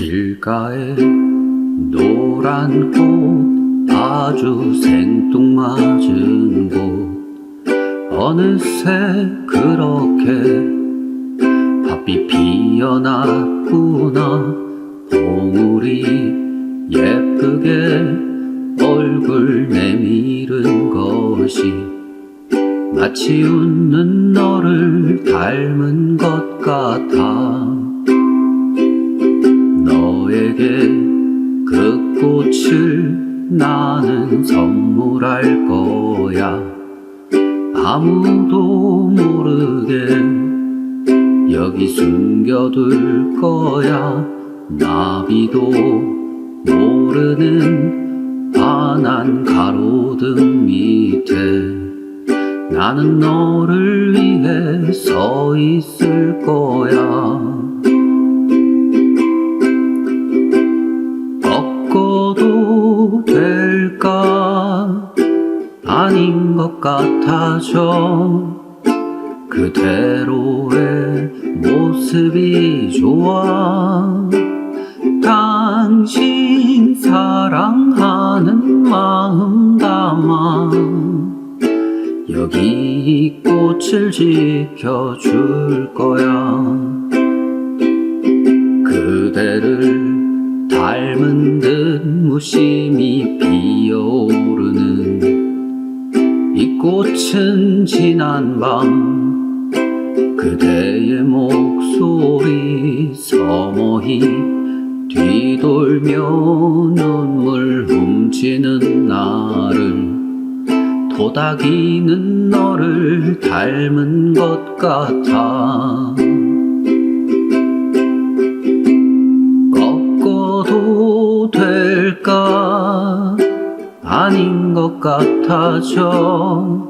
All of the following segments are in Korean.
길가에 노란 꽃 아주 생뚱맞은 곳. 어느새 그렇게 바삐 피어났구나. 봉우리 예쁘게 얼굴 내밀은 것이 마치 웃는 너를 닮은 것 같아 너에게 그 꽃을 나는 선물할 거야. 아무도 모르게 여기 숨겨둘 거야. 나비도 모르는 환한 가로등 밑에 나는 너를 위해 서 있을 거야 아닌 것 같아져. 그대로의 모습이 좋아. 당신 사랑하는 마음 담아 여기 이 꽃을 지켜줄 거야. 그대를 닮은 듯 무심히 피 이 꽃은 지난 밤 그대의 목소리 서머히 뒤돌며 눈물 훔치는 나를 도닥이는 너를 닮은 것 같아 꺾어도 될까? 아닌 것 같아져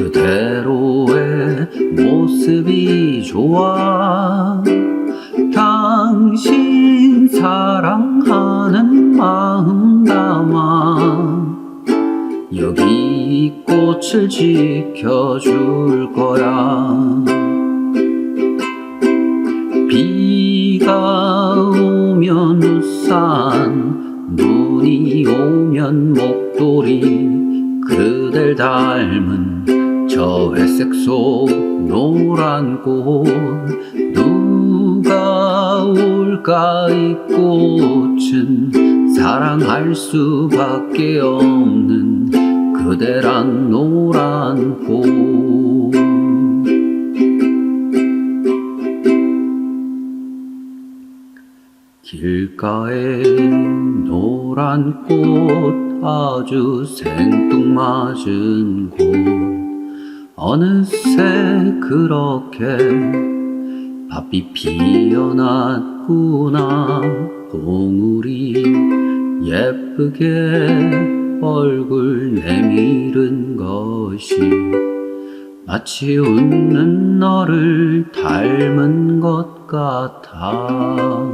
그대로의 모습이 좋아 당신 사랑하는 마음 담아 여기 이 꽃을 지켜줄 거야. 비가 오면 우산 눈이 오면 목도리 그댈 닮은 저 회색 속 노란 꽃 누가 올까 이 꽃은 사랑할 수밖에 없는 그대란 노란 꽃. 길가에 노란 꽃 아주 생뚱맞은 곳 어느새 그렇게 바삐 피어났구나. 봉우리 예쁘게 얼굴 내밀은 것이 마치 웃는 너를 닮은 것 같아